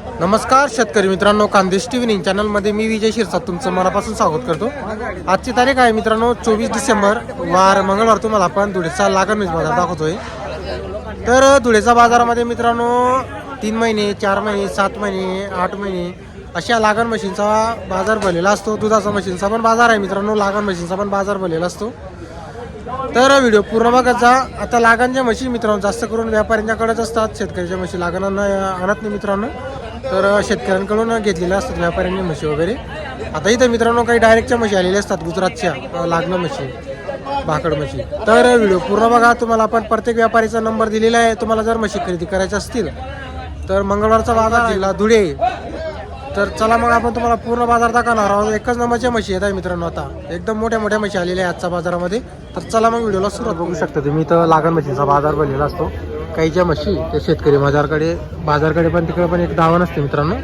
नमस्कार शेतकरी मित्रांनो खानदेश टी व्ही चॅनलमध्ये मी विजय शिरसाट तुमचं मनापासून स्वागत करतो. आजची तारीख आहे मित्रांनो चोवीस डिसेंबर. वार मंगळवार तुम्हाला आपण धुळेचा लागण मीच बाजार दाखवतोय. तर धुळेचा बाजारामध्ये मित्रांनो तीन महिने चार महिने सात महिने आठ महिने अशा लागण मशीनचा बाजार भरलेला असतो. दुधाचा मशीनचा पण बाजार आहे मित्रांनो लागण मशीनचा पण बाजार भरलेला असतो. तर व्हिडिओ पूर्ण बघायचा आता लागणच्या मशीन मित्रांनो जास्त करून व्यापाऱ्यांच्याकडेच असतात. शेतकऱ्याच्या मशीन लागण आणत नाही मित्रांनो. तर शेतकऱ्यांकडून घेतलेल्या असतात व्यापाऱ्यांनी म्हशी वगैरे. आता इथं मित्रांनो काही डायरेक्टच्या म्हशी आलेल्या असतात गुजरातच्या लागणं म्हशी भाकड म्हशी. तर व्हिडिओ पूर्ण बघा. तुम्हाला आपण प्रत्येक व्यापारीचा नंबर दिलेला आहे. तुम्हाला जर म्हशी खरेदी करायच्या असतील तर मंगळवारचा बाजार जिल्हा धुळे. तर चला मग आपण तुम्हाला पूर्ण बाजार दाखवणार आहोत. एकच नंबरच्या म्हशी येत आहे मित्रांनो आता. एकदम मोठ्या मोठ्या म्हशी आलेल्या आहेत आजच्या बाजारामध्ये. तर चला मग व्हिडिओला सुरुवात बघू शकता तुम्ही इथं लागण म्हशीचा बाजार बनलेला असतो. काही ज्या म्हशी ते शेतकरी बाजारकडे बाजारकडे पण तिकडे पण एक दावा नसते मित्रांनो.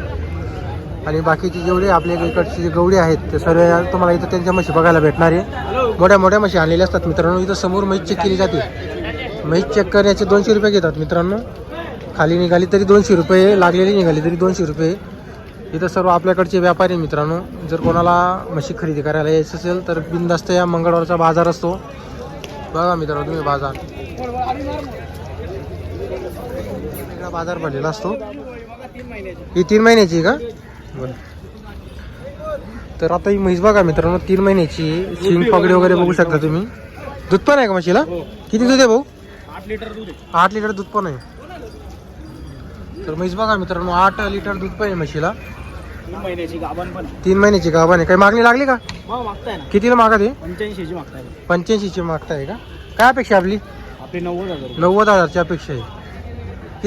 आणि बाकीची जेवढे आपल्या इकडची जे गवडी आहेत ते सर्व तुम्हाला इथं त्यांच्या म्हशी बघायला भेटणार आहे. मोठ्या मोठ्या म्हशी आणलेल्या असतात मित्रांनो. इथं समोर म्हैस चेक केली जाते. म्हैस चेक करण्याचे दोनशे रुपये घेतात मित्रांनो. खाली निघाली तरी दोनशे रुपये लागलेली निघाली तरी दोनशे रुपये. इथं सर्व आपल्याकडचे व्यापारी मित्रांनो. जर कोणाला म्हशी खरेदी करायला यायचं असेल तर बिंदास्त या मंगळवारचा बाजार असतो. बघा मित्रांनो तुम्ही बाजार. बाजार भरलेला असतो. ही तीन महिन्याची का? बरं. तर आता ही म्हैस बघा मित्रांनो तीन महिन्याची शिंग पगडी वगैरे बघू शकता तुम्ही. दूध पण आहे का म्हशीला? किती दूध आहे भाऊ? आठ लिटर दूध आठ लिटर दूध पण आहे. तर म्हैस बघा मित्रांनो आठ लिटर दूध पण आहे म्हशीला. तीन महिन्याची गाभण पण आहे. काही मागणी लागली का? कितीला मागत आहे? पंच्याऐंशीची मागताय. पंच्याऐंशीची मागताय का? काय अपेक्षा आपली? आपली नव्वद हजार नव्वद हजारची अपेक्षा आहे.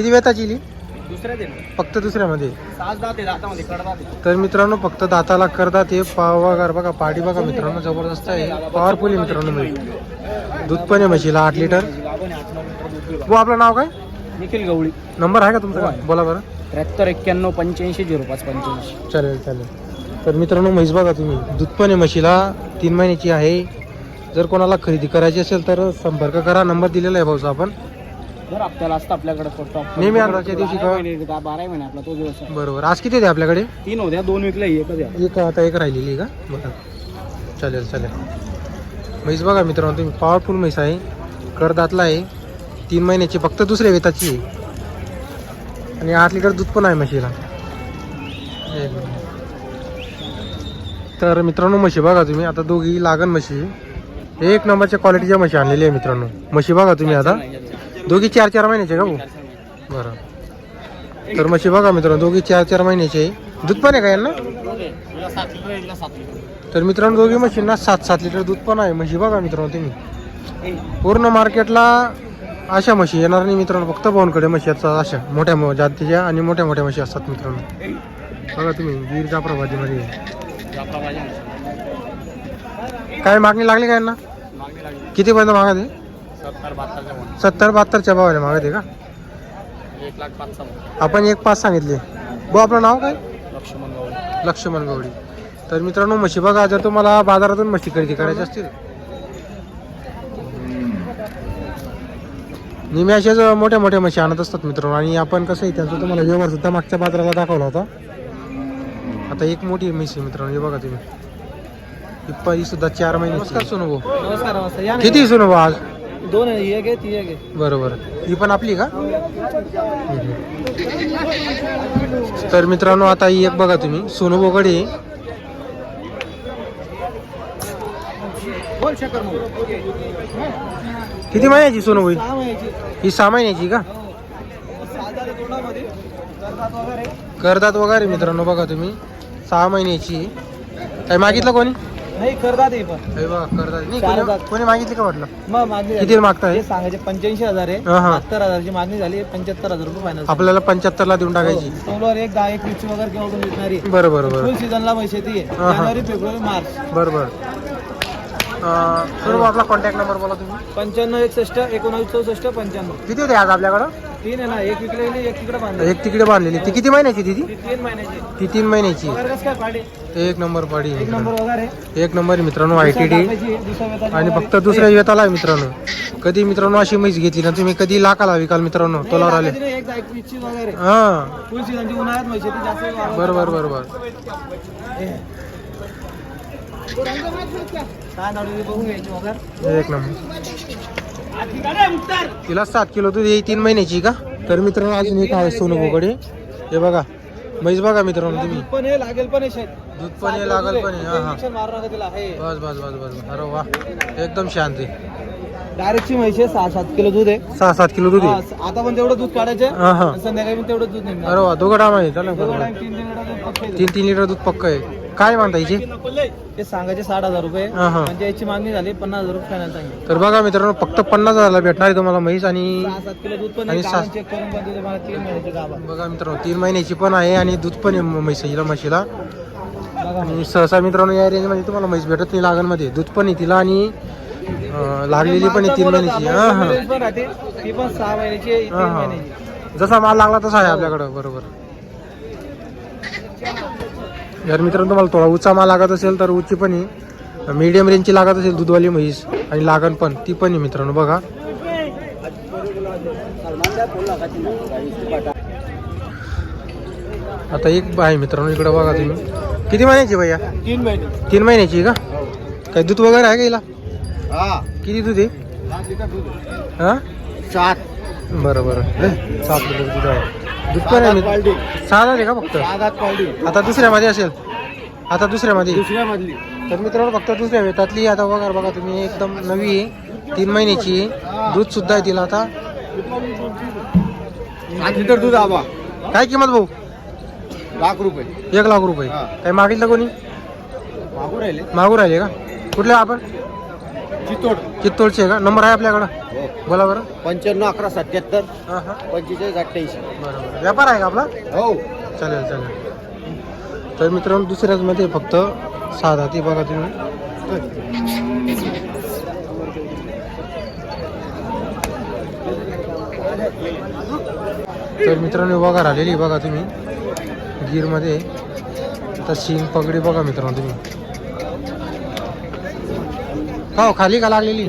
किती वेताची लिही दुसऱ्या दे फक्त दुसऱ्यामध्ये. सात दात आहे दातामध्ये कडदात आहे. तर मित्रांनो फक्त दाताला करतात हे पावागार बघा पाडी बघा मित्रांनो जबरदस्त आहे. पॉवरफुल आहे मित्रांनो म्हैस दूध पण आहे म्हशीला आठ लिटर. वो आपलं नाव काय? निखिल गवळी. नंबर आहे का तुमचा? बोला बरं. त्र्याहत्तर एक्क्याण्णव पंच्याऐंशी झिरो पाच पंच्याऐंशी. चालेल चालेल. तर मित्रांनो म्हैस बघा तुम्ही. दूध पण आहे म्हशीला. तीन महिन्याची आहे. जर कोणाला खरेदी करायची असेल तर संपर्क करा. नंबर दिलेला आहे भाऊचा आपण. असतं आपल्याकडे फक्त नेहमी अर्धाच्या दिवशी का? बारा महिने आपला तो दिवस आहे. बरोबर. आज किती आहे आपल्याकडे? तीन होत्या दोन विकल्या एकच आहे एक आता एक राहिलेली का? बरं. चालेल चालेल. म्हैस बघा मित्रांनो तुम्ही पॉवरफुल म्हैस आहे. करदातला आहे. तीन महिन्याची फक्त दुसऱ्या वेताची आहे. आणि आठ लिटर दूध पण आहे म्हशीला. एक मिनिट. तर मित्रांनो म्हशी बघा तुम्ही. आता दोघी लागण म्हशी. एक नंबरच्या क्वालिटीच्या म्हशी आणलेली आहे मित्रांनो. म्हशी बघा तुम्ही आता. दोघी चार चार महिन्याचे का भाऊ बरं. तर म्हशी बघा मित्रांनो दोघी चार चार महिन्याचे. आहे दूध पण आहे का यांना? तर मित्रांनो दोघी म्हशींना सात सात लिटर दूध पण आहे. म्हशी बघा मित्रांनो तुम्ही. पूर्ण मार्केटला अशा म्हशी येणार नाही मित्रांनो. फक्त भाऊंकडे म्हशी असतात अशा. मोठ्या मो- जातीच्या आणि मोठ्या मोठ्या म्हशी असतात मित्रांनो. बघा तुम्ही वीर जाफराबादीमध्ये. जाफराबाजी काय मागणी लागली का यांना? कितीपर्यंत मागत आहे? सत्तर बहात्तरच्या वन सत्तर बहात्तरच्या भावाने मागत आहे का? एक लाख पाच सहा आपण एक पाच सांगितले. भाऊ आपलं नाव काय? लक्ष्मण गवळी. लक्ष्मण गवडी तर मित्रांनो म्हशी बघा जर तुम्हाला बाजारातून म्हशी खरेदी करायची असतील. नेहमी अशाच मोठ्या मोठ्या म्हशी आणत असतात मित्रांनो. आणि आपण कसं आहे त्यांचा तुम्हाला व्यवहार सुद्धा मागच्या बाजाराला दाखवला होता. आता एक मोठी म्हशी आहे मित्रांनो हे बघा तुम्ही. ही प- ही सुद्धा चार महिने नमस्कार सोनू भाऊ. नमस्कार नमस्कार. या किती सोनू भाऊ आज? दोन आहे ही एक आहे ती एक आहे. बरोबर. ही पण आपली का? तर मित्रांनो आता ही एक बघा तुम्ही. सोनू मग किती महिन्याची सोनू महिन्याची. ही सहा महिन्याची का? तोंडामध्ये करतात करदात वगैरे मित्रांनो बघा तुम्ही. सहा महिन्याची. काय मागितलं कोणी? नाही करतात हे पण. हे बघा करदात नाही चार कोणी- मागितलं का म्हटलं मग मागणी झाली. किती मागताय? हे सांगायचे पंच्याऐंशी हजार आहे. हा, हा. बहात्तर हजारची मागणी झाली पंच्याहत्तर हजार रुपये फायनल आपल्याला पंच्याहत्तर ला देऊन टाकायची. सोलर एक दहा एक वीसची वगैरे पण विकणारी बरं बरं फुल बरं सीझनला पैसे ती आहे. हा, हा. जानेवारी फेब्रुवारी मार्च. बरं बरं. सर्व आपला कॉन्टॅक्ट नंबर बोला तुम्ही. पंच्याण्णव एकसष्ट एकोणावीस चौसष्ट पंच्याण्णव. किती होते आज आपल्याकडं? तीन आहे ना एक विकलेली एक तिकडे बांधली एक तिकडे बांधलेली. ती किती महिन्याची ती? ती तीन महिन्याची. ती तीन महिन्याची. वगैरे कसं काय पाडे? एक नंबर पाडी एक नंबर वगैरे. एक नंबर आहे मित्रांनो आय टी डी दुसऱ्या आणि. फक्त दुसऱ्या वेताला आहे मित्रांनो. कधी मित्रांनो अशी म्हैस घेतली ना तुम्ही कधी लाखाला विकाल मित्रांनो तोलावर आले. लाखाची नाही, एक जायची वीसची वगैरे. हा. फुल सीझनची उन्हाळ्यात म्हशी ती जास्त वाढवतात. बरोबर बरोबर. एक नंबर. तिला सात किलो दूध तीन महिन्याची का? तर मित्रांनो अजून एक आहे सोनू बोकडे हे बघा म्हैस बघा मित्रांनो तुम्ही. दूध पण हे लागेल पण दूध पण हे लागल पण हे हा. बस बस बस बस. अरे वा एकदम शांत आहे. डायरेक्टची म्हैशी आहे, सहा सात किलो दूध आहे. सहा सात किलो दूध आहे. आता पण तेवढं दूध काढायचे हा हा. संध्याकाळी पण तेवढं दूध अरे वा दोघं डाम आहे चला दोघं बरोबर time तीन तीन लिटर दूध पक्के तीन तीन लिटर दूध पक्क आहे. काय म्हणता हिचे ते सांगायचे साठ हजार रुपये. हा, हा. म्हणजे याची मागणी झाली पन्नास हजार रुपये फायनल सांगितलं. तर बघा मित्रांनो फक्त पन्नास हजारला भेटणार आहे तुम्हाला म्हैस आणि सहा सात किलो दूध पण आणि आहे, सात- गाभण चेक करून पण देते मला तीन महिन्याची गाभा. बघा मित्रांनो तीन महिन्याची पण आहे आणि दूध पण आहे म्हैस हिला म्हशीला. बघा. आणि सहसा मित्रांनो या रेंजमध्ये तुम्हाला म्हैस भेटत नाही लागणमध्ये. दूध पण आहे तिला आणि अं, लागलेली पण आहे तीन महिन्याची. हा हा. ती पण सहा महिन्याची तीन हा, हा. महिन्याची. जसा माल लागला तसा आहे आपल्याकडं बरोबर. जर मित्रांनो तुम्हाला थोडा उच्चा माल लागत असेल तर उच्ची पण आहे. मीडियम रेंजची लागत असेल दूधवाली म्हैस आणि लागण पण ती पण आहे मित्रांनो बघा. आता एक आहे मित्रांनो इकडे बघा तुम्ही. किती महिन्याची भैया? तीन महिने. तीन महिन्याची का? काय दूध वगैरे आहे का हिला? किती दूध आहे? हा सात. बरं बरं. सात लिटर दूध आहे. आहे मित्र- सहा झाले का फक्त? सात क्वालिटी आता दुसऱ्यामध्ये असेल. आता दुसऱ्यामध्ये दुसऱ्या मधली तर मित्रांनो फक्त दुसऱ्या वेतातली आता बघा बघा तुम्ही एकदम नवी आहे. तीन महिन्याची दूध सुद्धा आहे तिला आता. सात लिटर दूध आबा काय किंमत भाऊ? लाख रुपये. एक लाख रुपये. काय मागितलं कोणी? मागू राहिले. मागू राहिले का? कुठले आपण? चितोड चित्तोडचे का? नंबर आहे आपल्याकडं? हो. बोला बरं. पंच्याण्णव अकरा सत्याहत्तर पंचेचाळीस अठ्ठ्याऐंशी. बरं बरं व्यापार आहे का आपला? हो. चालेल चालेल. तर मित्रांनो दुसऱ्याच मध्ये फक्त साधा ती बघा तुम्ही. तर मित्रांनो बघा राहिलेली बघा तुम्ही. गिरमध्ये आता शिंग पगडी बघा मित्रांनो तुम्ही. हो, खाली का लागलेली?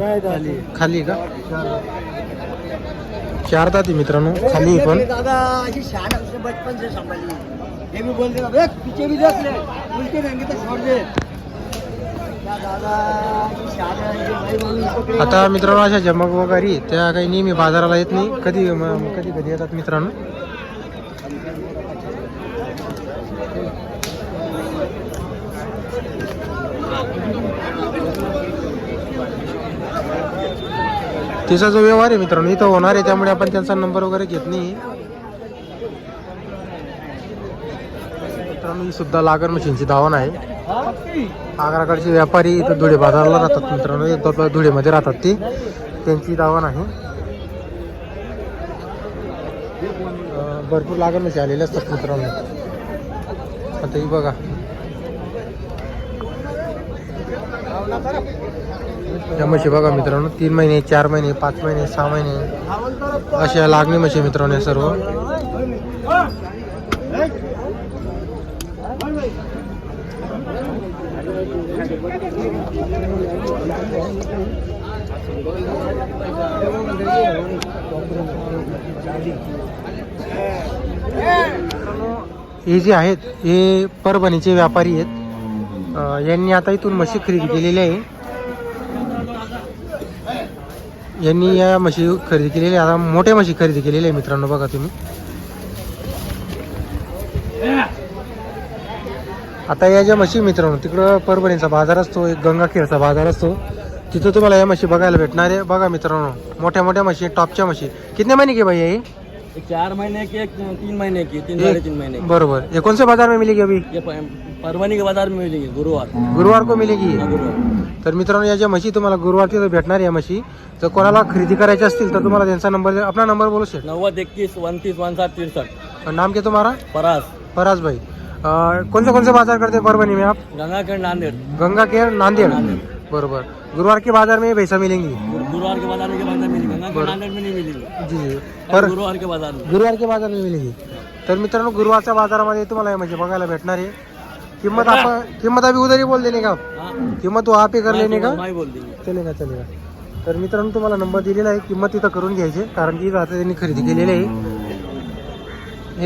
खाली का? चार दाती मित्रांनो खाली पण. दादा अशी शान असते बचपन से संभाली बोलते ना भी देख ले उल्टे तो छोड़ दे आता मित्रांनो अशा जमक वगैरे त्या काही नेहमी बाजाराला येत नाही. कधी कधी कधी येतात मित्रांनो. तिचा जो व्यवहार आहे मित्रांनो इथं होणार आहे त्यामुळे आपण त्यांचा नंबर वगैरे घेत नाही. मित्रांनो ही सुद्धा लागण मशीनची धावण आहे. आग्राकडचे व्यापारी इथं धुळे बाजारला राहतात मित्रांनो धुळेमध्ये राहतात ते. त्यांची दावण आहे. भरपूर लागण मशी आलेले असतात मित्रांनो. आता ही बघा. या म्हशी बघा मित्रांनो तीन महिने चार महिने पाच महिने सहा महिने. अशा लागणी म्हशी मित्रांनो या सर्व. हे जे आहेत हे परभणीचे व्यापारी आहेत. यांनी आता इथून म्हशी खरेदी केलेली आहे. यांनी या म्हशी खरेदी केलेली आता मोठ्या म्हशी खरेदी केलेल्या आहे मित्रांनो बघा तुम्ही. आता या ज्या म्हशी मित्रांनो तिकडं परभणीचा बाजार असतो एक गंगाखेडचा बाजार असतो. तिथं तुम्हाला या म्हशी बघायला भेटणार आहे. बघा मित्रांनो मोठ्या मोठ्या म्हशी टॉपच्या म्हशी. कितने महिने की भाई चार महीने की एक तीन महीने की तीन साढ़े तीन महीने बरोबर. ये कौन से बाजार में मिलेगी अभी? ये परवनी के बाजार में मिलेंगे गुरुवार. गुरुवार को मिलेगी? गुरुवार. तर मित्रांनो या ज्या म्हशी तुम्हाला गुरुवार तिथं भेटणार आहे या म्हशी जर कोणाला खरेदी करायची असतील तर तुम्हाला त्यांचा नंबर अपना नंबर बोलो शेट नव्वद इक्कीस उनतीस वन साठ तिरसठ नाम क्या तुम्हारा परास फराज. भाई कौन से बाजार करते? परभणी में आप? गंगाखेड नांदेड़. गंगा केर नांदेड़. बरोबर. गुरुवार के बाजार में भैंसा मिलेंगी? गुरुवार के बाजार में के. नांदेड में नहीं मिलेगी. जी जी. पर गुरुवार के बाजार में. गुरुवार के बाजार में मिलेगी. तर मित्रांनो गुरुवारच्या बाजारामध्ये तुम्हाला म्हणजे बघायला भेटणार आहे. किंमत आपण किंमत अभी उधर ही बोल देने का किंमत वहाँ पे कर लेने का? बोल देंगे चलेगा चलेगा. तर मित्रांनो तुम्हाला नंबर दिलेला आहे. किंमत तिथं करून घ्यायची. कारण की आता त्यांनी खरेदी केलेली आहे.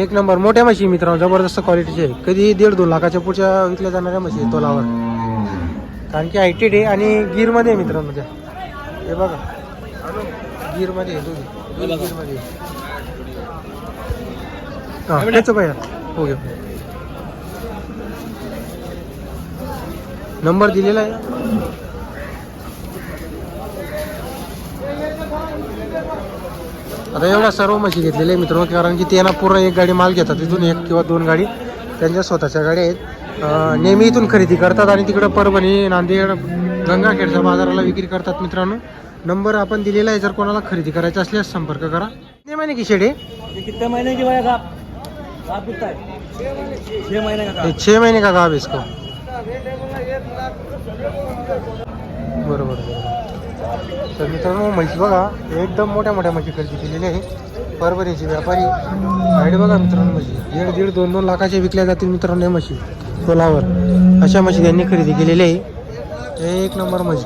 एक नंबर. मोठ्या म्हशी मित्रांनो जबरदस्त क्वालिटीचे आहे. कधी दीड दोन लाखाच्या पुढच्या विकल्या जाणाऱ्या म्हशी तोलावर कारण की हायटेड आहे आणि गिरमध्ये आहे मित्रांनो त्या. हे बघा. गिरमध्ये दोन्ही. गिरमध्ये. हा त्याचं पाहिजे हो घ्या नंबर दिलेला आहे. आता एवढ्या सर्व म्हशी घेतलेल्या आहे मित्रांनो कारण की ते ना पूर्ण एक गाडी माल घेतात तिथून एक किंवा दोन गाडी त्यांच्या स्वतःच्या गाड्या आहेत. नेहमी इथून खरेदी करतात आणि तिकडं परभणी नांदेड गंगाखेडच्या बाजाराला विक्री करतात मित्रांनो. नंबर आपण दिलेला आहे जर कोणाला खरेदी करायचा असल्यास संपर्क करा. किती महिने की शेडे? कितने महीने की छः महिने का गाव इसको? बरोबर बरोबर. तर मित्रांनो म्हैस बघा एकदम मोठ्या मोठ्या म्हशी खरेदी केलेली आहे. परभणीचे व्यापारी. गाडी बघा मित्रांनो म्हशी. दीड दीड दोन दोन लाखाच्या विकल्या जातील मित्रांनो म्हशी. तोलावर अशा म्हशी त्यांनी खरेदी केलेली आहे. एक नंबर म्हशी.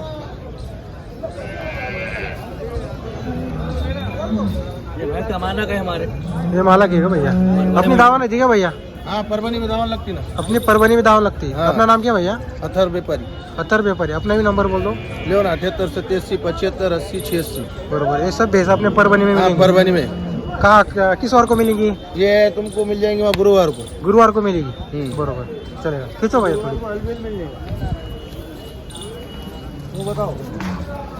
ये भैंस कमाना का भैया? अपनी दावा नाही का भैया? हाँ परभणी में दावा लगती ना। अपनी परभणी में दावा लगती है। हाँ। अपना नाम क्या भैया? अथर व्यापारी अतर व्यापारी अपना भी नंबर बोल दो। लो ना अठहत्तर सत्तासी पचहत्तर अस्सी छियासी। बरोबर। ये सब भैंस अपने परभणी में हाँ मिलेंगी। में। कहाँ किस वार को मिलेगी? ये तुमको मिल जाएँगे वहाँ गुरुवार को। गुरुवार को मिलेगी। हम्म। बरोबर। चलेगा। खींचो भैया थोड़ी।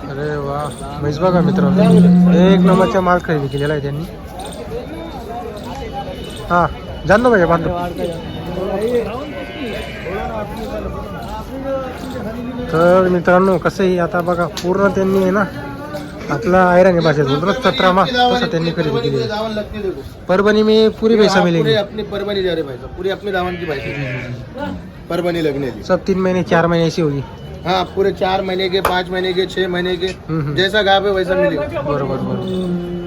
अरे वा म्हैस बघा मित्रांनो एक नंबरचा माल खरेदी केलेला आहे त्यांनी हा। जाण दो भैया बांधो तर मित्रांनो कसंही आता बघा पूर्ण त्यांनी आहे ना आपला आयराणी भाषेत बोलतो ना सतरा मा तसं त्यांनी खरेदी केली में दावन लगती देखो परभणी में पूरी पैसा मिलेगी पूरे अपनी परभणी जा रहे भाई साहब. पूरी अपनी दावन की भाई साहब परभणी लगने दी सब तीन महीने चार महीने ऐसी होगी. हाँ पूरे चार महीने के पाँच महीने के छह महीने के हम्म, हम्म. जैसा गाँव है वैसा मिलेगा. बरोबर बरोबर.